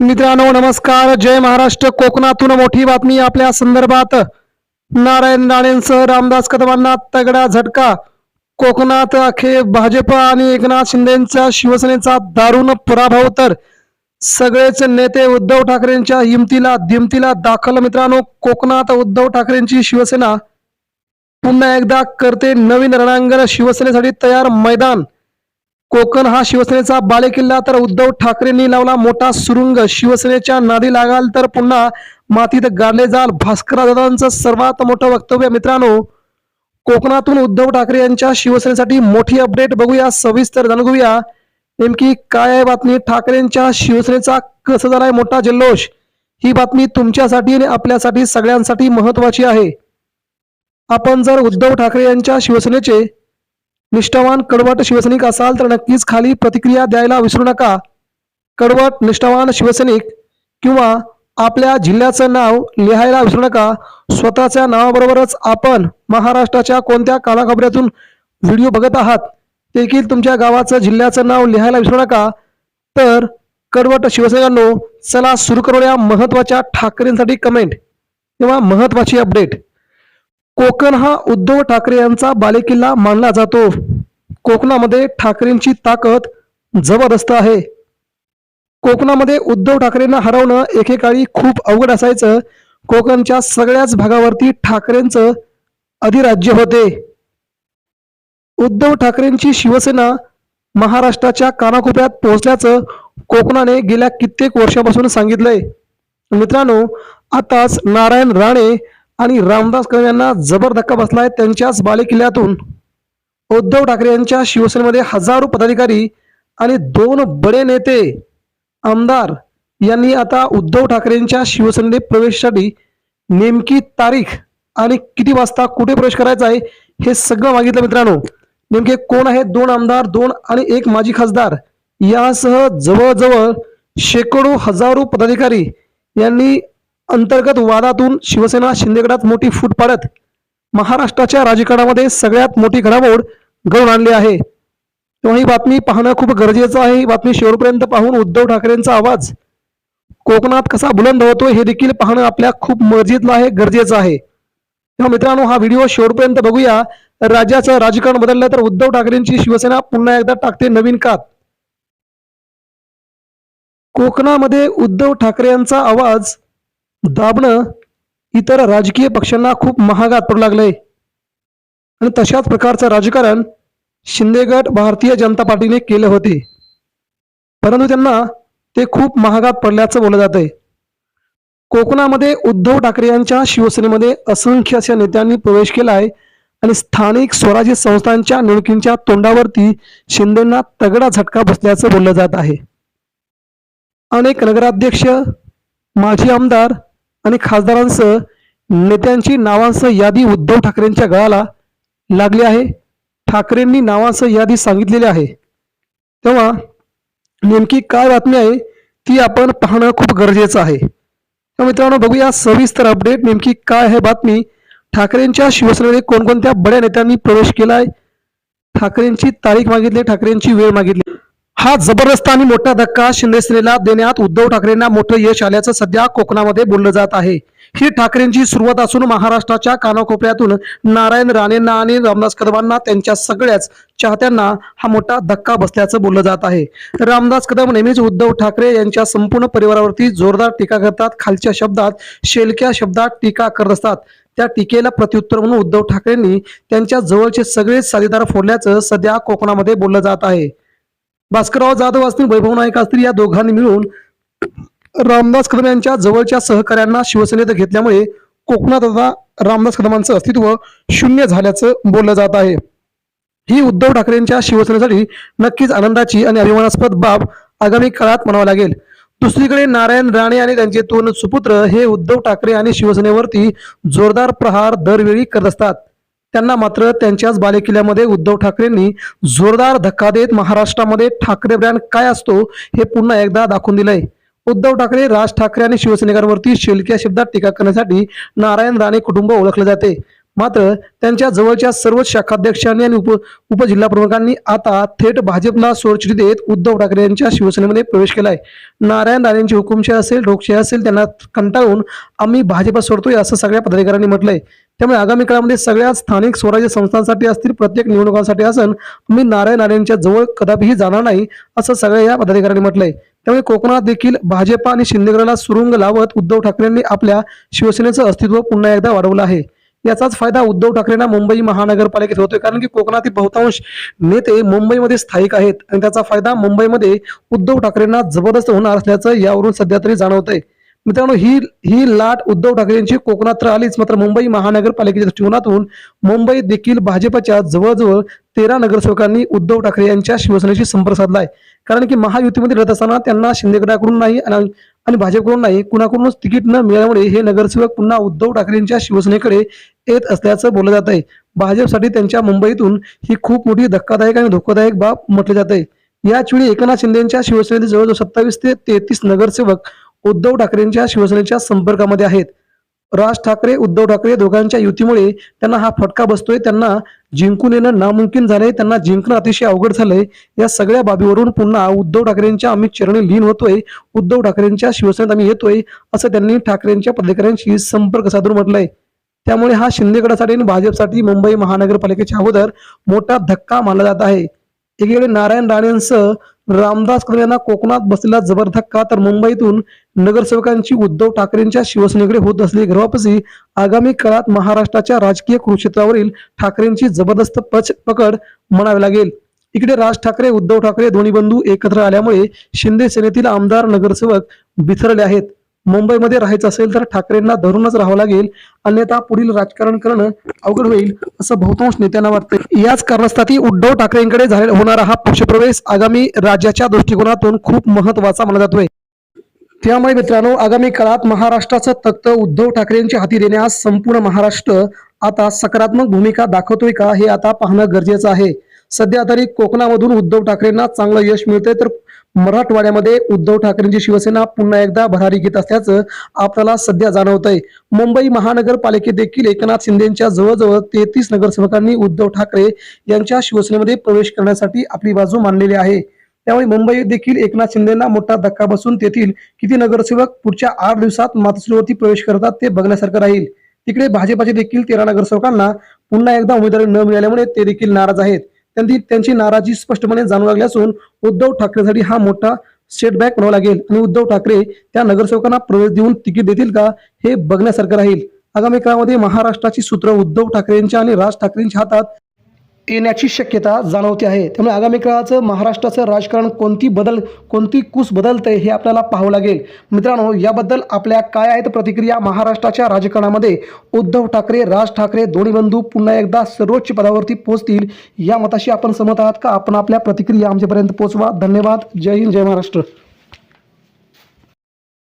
मित्रांनो नमस्कार. जय महाराष्ट्र. कोकणातून मोठी बातमी आपल्या संदर्भात. नारायण राणेंसह रामदास कदमांना तगडा झटका. कोकणात अखेर भाजप आणि एकनाथ शिंदेचा शिवसेनेचा दारुण पराभव तर सगळेच नेते उद्धव ठाकरेंच्या हिमतीला दिमतीला दाखल. मित्रांनो कोकणात उद्धव ठाकरेंची शिवसेना पुन्हा एकदा करते नवीन रणांगण. शिवसेनेसाठी तयार मैदान. कोकण हा शिवसेनेचा बालेकिल्ला. तर उद्धव ठाकरेंनी लावला मोठा सुरुंग. शिवसेनेच्या नादी लागाल तर पुन्हा मातीत गाडले जाल. भास्करदादांचं सर्वात मोठं वक्तव्य मित्रांनो कोकणातून उद्धव ठाकरे यांच्या शिवसेनेसाठी मोठी अपडेट बघूया सविस्तर जाणून घेऊया. नेमकी काय आहे बातमी? ठाकरेंच्या शिवसेनेचा कसं झालाय मोठा जल्लोष? ही बातमी तुमच्यासाठी आणि आपल्यासाठी सगळ्यांसाठी महत्वाची आहे. आपण जर उद्धव ठाकरे यांच्या शिवसेनेचे निष्ठावान कडवट शिवसैनिक असाल तर नक्कीच खाली प्रतिक्रिया द्यायला विसरू नका. कडवट निष्ठावान शिवसैनिक किंवा आपल्या जिल्ह्याचं नाव लिहायला विसरू नका. स्वतःच्या नावाबरोबरच आपण महाराष्ट्राच्या कोणत्या कानाखबऱ्यातून व्हिडिओ बघत आहात देखील तुमच्या गावाचं जिल्ह्याचं नाव लिहायला विसरू नका. तर कडवट शिवसैनिकांनो चला सुरू करूया महत्त्वाच्या ठाकरेंसाठी कमेंट किंवा महत्वाची अपडेट कोकण हा उद्धव ठाकरे यांचा बालेकिल्ला मानला जातो. कोकणामध्ये ठाकरेंची ताकद जबरदस्त आहे. कोकणामध्ये उद्धव ठाकरेंना हरवणं एकेकाळी खूप अवघड असायचं. कोकणच्या सगळ्याच भागावरती ठाकरेंचं अधिराज्य होते. उद्धव ठाकरेंची शिवसेना महाराष्ट्राच्या कानाकोपऱ्यात पोहोचल्याचं कोकणाने गेल्या कित्येक वर्षापासून सांगितलंय. मित्रांनो आताच नारायण राणे आणि रामदास कदम यांना जबर धक्का बसलाय त्यांच्याच बालेकिल्ल्यातून. उद्धव ठाकरे यांच्या शिवसेनेमध्ये हजारो पदाधिकारी आणि दोन बडे नेते आमदार यांनी आता उद्धव ठाकरेंच्या शिवसेनेने प्रवेशासाठी नेमकी तारीख आणि किती वाजता कुठे प्रवेश करायचा आहे हे सगळं मागितलं मित्रांनो. नेमके कोण आहेत दोन आमदार दोन आणि एक माजी खासदार? यासह जवळजवळ शेकडो हजारो पदाधिकारी यांनी अंतर्गत वादातून शिवसेना शिंदेगडात मोठी फूट पाडत महाराष्ट्राच्या राजकारणामध्ये सगळ्यात मोठी घडामोड घडून आणली आहे. तेव्हा ही बातमी पाहणं खूप गरजेचं आहे. ही बातमी शेवटपर्यंत पाहून उद्धव ठाकरेंचा आवाज. कोकणात कसा बुलंद होतो हे देखील पाहणं आपल्या खूप मर्जीतलं आहे गरजेचं आहे. तेव्हा मित्रांनो हा व्हिडिओ शेवटपर्यंत बघूया. राज्याचं राजकारण बदललं तर उद्धव ठाकरेंची शिवसेना पुन्हा एकदा टाकते नवीन कात. कोकणामध्ये उद्धव ठाकरे यांचा आवाज दाबणं इतर राजकीय पक्षांना खूप महागात पडू लागलंय. आणि तशाच प्रकारचं राजकारण शिंदेगड भारतीय जनता पार्टीने केले होते. परंतु त्यांना ते खूप महागात पडल्याचं बोललं जात आहे कोकणामध्ये उद्धव ठाकरे यांच्या शिवसेनेमध्ये असंख्य अशा नेत्यांनी प्रवेश केलाय आणि स्थानिक स्वराज्य संस्थांच्या निवडणुकींच्या तोंडावरती शिंदेना तगडा झटका बसल्याचं बोललं जात आहे. अनेक नगराध्यक्ष माजी आमदार आणि खासदारांसह नेत्यांची नावांसह यादी उद्धव ठाकरेंच्या गळाला लागली आहे. ठाकरेंनी नावांसह यादी सांगितलेली आहे. तेव्हा नेमकी काय बातमी आहे ती आपण पाहणं खूप गरजेचं आहे. तर मित्रांनो बघूया सविस्तर अपडेट नेमकी काय आहे बातमी. ठाकरेंच्या शिवसेनेने कोणकोणत्या बड्या नेत्यांनी प्रवेश केलाय? ठाकरेंची तारीख मागितली ठाकरेंची वेळ मागितली. हा जबरदस्त आणि मोठा धक्का शिंदेसेनेला देण्यात उद्धव ठाकरेंना मोठं यश आल्याचं सध्या कोकणामध्ये बोललं जात आहे. ही ठाकरेंची सुरुवात असून महाराष्ट्राच्या कानाकोपऱ्यातून नारायण राणेंना आणि रामदास कदमांना त्यांच्या सगळ्याच चाहत्यांना हा मोठा धक्का बसल्याचं बोललं जात आहे. रामदास कदम नेहमीच उद्धव ठाकरे यांच्या संपूर्ण परिवारावरती जोरदार टीका करतात. खालच्या शब्दात शेलक्या शब्दात टीका करत असतात. त्या टीकेला प्रत्युत्तर म्हणून उद्धव ठाकरेंनी त्यांच्या जवळचे सगळेच साथीदार फोडल्याचं सध्या कोकणामध्ये बोललं जात आहे. भास्करराव जाधव असतील वैभव नाईक असतील या दोघांनी मिळून रामदास कदम यांच्या जवळच्या सहकाऱ्यांना शिवसेनेत घेतल्यामुळे कोकणात आता रामदास कदमांचं अस्तित्व शून्य झाल्याचं बोललं जात आहे. ही उद्धव ठाकरेंच्या शिवसेनेसाठी नक्कीच आनंदाची आणि अभिमानास्पद बाब आगामी काळात म्हणावं लागेल. दुसरीकडे नारायण राणे आणि त्यांचे दोन सुपुत्र हे उद्धव ठाकरे आणि शिवसेनेवरती जोरदार प्रहार दरवेळी करत असतात. त्यांना मात्र त्यांच्याच बालेकिल्ल्यामध्ये उद्धव ठाकरेंनी जोरदार धक्का देत महाराष्ट्रामध्ये ठाकरे ब्रँड काय असतो हे पुन्हा एकदा दाखवून दिलंय. उद्धव ठाकरे राज ठाकरे आणि शिवसैनिकांवरती शेलक्या शब्दात टीका करण्यासाठी नारायण राणे कुटुंब ओळखले जाते. मात्र त्यांच्या जवळच्या सर्वच शाखाध्यक्षांनी आणि उप उपजिल्हा प्रमुखांनी आता थेट भाजपला सोडचिठी देत उद्धव ठाकरे यांच्या शिवसेनेमध्ये प्रवेश केलाय. नारायण राणेंची हुकुमशाही असेल लोकशाही असेल त्यांना कंटाळून आम्ही भाजप सोडतोय असं सगळ्या पदाधिकाऱ्यांनी म्हटलंय. त्यामुळे आगामी काळामध्ये सगळ्या स्थानिक स्वराज्य संस्थांसाठी असतील प्रत्येक निवडणुकांसाठी असन मी नारायण राणेंच्या जवळ कदापिही जाणार नाही असं सगळ्या या पदाधिकाऱ्यांनी म्हटलंय. त्यामुळे कोकणात देखील भाजप आणि शिंदेगडाला सुरुंग लावत उद्धव ठाकरेंनी आपल्या शिवसेनेचं अस्तित्व पुन्हा एकदा वाढवलं आहे. याचाच फायदा उद्धव ठाकरेंना मुंबई महानगरपालिकेत होतोय. कारण की कोकणातील बहुतांश नेते मुंबईमध्ये स्थायिक आहेत. आणि त्याचा फायदा मुंबईमध्ये उद्धव ठाकरेंना जबरदस्त होणार असल्याचं यावरून सध्या तरी जाणवतंय. मित्रांनो ही ही लाट उद्धव ठाकरेंची कोकणात तर आलीच मात्र मुंबई महानगरपालिकेच्या दृष्टिकोनातून मुंबईत देखील भाजपच्या जवळजवळ तेरा नगरसेवकांनी उद्धव ठाकरे यांच्या शिवसेनेशी संपर्क साधलाय. कारण की महायुतीमध्ये लढत असताना त्यांना शिंदेगडाकडून नाही आणि आणि भाजपकडून नाही कुणाकडूनच तिकीट न मिळाल्यामुळे हे नगरसेवक पुन्हा उद्धव ठाकरेंच्या शिवसेनेकडे येत असल्याचं बोललं जात आहे भाजपसाठी त्यांच्या मुंबईतून ही खूप मोठी धक्कादायक आणि धोकादायक बाब म्हटली जात आहे याचवेळी एकनाथ शिंदेच्या शिवसेनेचे जवळजवळ सत्तावीस ते तेहतीस नगरसेवक उद्धव ठाकरेंच्या शिवसेनेच्या संपर्कामध्ये आहेत. राज ठाकरे उद्धव ठाकरे दोघांच्या युतीमुळे त्यांना हा फटका बसतोय. त्यांना जिंकून येणं नामुमकिन झालंय. त्यांना जिंकणं अतिशय अवघड झालंय. या सगळ्या बाबीवरून पुन्हा उद्धव ठाकरेंच्या आम्ही चरणी लीन होतोय. उद्धव ठाकरेंच्या शिवसेनेत आम्ही येतोय असं त्यांनी ठाकरेंच्या पदाधिकाऱ्यांशी संपर्क साधून म्हटलंय. त्यामुळे हा शिंदेगडासाठी आणि भाजपसाठी मुंबई महानगरपालिकेच्या अगोदर मोठा धक्का मानला जात आहे. एकीकडे नारायण राणेंसह रामदास कदम यांना कोकणात बसलेला जबर धक्का तर मुंबईतून नगरसेवकांची उद्धव ठाकरेंच्या शिवसेनेकडे होत असलेली घरवापसी आगामी काळात महाराष्ट्राच्या राजकीय कुरुक्षेत्रावरील ठाकरेंची जबरदस्त पच पकड म्हणावी लागेल. इकडे राज ठाकरे उद्धव ठाकरे दोन्ही बंधू एकत्र आल्यामुळे शिंदे सेनेतील आमदार नगरसेवक बिथरले आहेत. मुंबईमध्ये राहायचं असेल तर ठाकरेंना धरूनच राहावं लागेल. अन्यथा पुढील राजकारण करणं अवघड होईल असं बहुतांश नेत्यांना वाटतं याच कारणासाठी उद्धव ठाकरेंकडे झालेला होणारा हा पक्षप्रवेश आगामी राज्याच्या दृष्टिकोनातून खूप महत्त्वाचा मानला जातोय. त्यामुळे मित्रांनो आगामी काळात महाराष्ट्राचं तख्त उद्धव ठाकरेंच्या हाती देण्यास संपूर्ण महाराष्ट्र आता सकारात्मक भूमिका दाखवतोय का हे आता पाहणं गरजेचं आहे. सध्या तरी कोकणामधून उद्धव ठाकरेंना चांगलं यश मिळतंय तर मराठवाड्यामध्ये उद्धव ठाकरेंची शिवसेना पुन्हा एकदा भरारी घेत असल्याचं आपल्याला सध्या जाणवतंय. मुंबई महानगरपालिकेत देखील एकनाथ शिंदेच्या जवळजवळ तेहतीस नगरसेवकांनी उद्धव ठाकरे यांच्या शिवसेनेमध्ये प्रवेश करण्यासाठी आपली बाजू मांडलेली आहे. त्यामुळे मुंबईत देखील एकनाथ शिंदेना मोठा धक्का बसून तेथील किती नगरसेवक पुढच्या आठ दिवसात मातोश्रीवरती प्रवेश करतात ते बघण्यासारखं राहील. तिकडे भाजपाचे देखील तेरा नगरसेवकांना पुन्हा एकदा उमेदवारी न मिळाल्यामुळे ते देखील नाराज आहेत. त्यांनी त्यांची नाराजी स्पष्टपणे जाणू लागली असून उद्धव ठाकरेसाठी हा मोठा सेटबॅक म्हणावा लागेल. आणि उद्धव ठाकरे त्या नगरसेवकांना प्रवेश देऊन तिकीट देतील का हे बघण्यासारखं राहील. आगामी काळामध्ये महाराष्ट्राची सूत्र उद्धव ठाकरेंच्या आणि राज ठाकरेंच्या हातात येण्याची शक्यता जाणवते आहे. त्यामुळे आगामी काळाचं महाराष्ट्राचं राजकारण कोणती बदल कोणती कूस बदलते हे आपल्याला पाहावं लागेल. मित्रांनो याबद्दल आपल्या काय आहेत प्रतिक्रिया महाराष्ट्राच्या राजकारणामध्ये? उद्धव ठाकरे राज ठाकरे दोन्ही बंधू पुन्हा एकदा सर्वोच्च पदावरती पोहोचतील. या मताशी आपण सहमत आहात का? आपण आपल्या प्रतिक्रिया आमच्यापर्यंत पोहोचवा. धन्यवाद. जय हिंद जय महाराष्ट्र.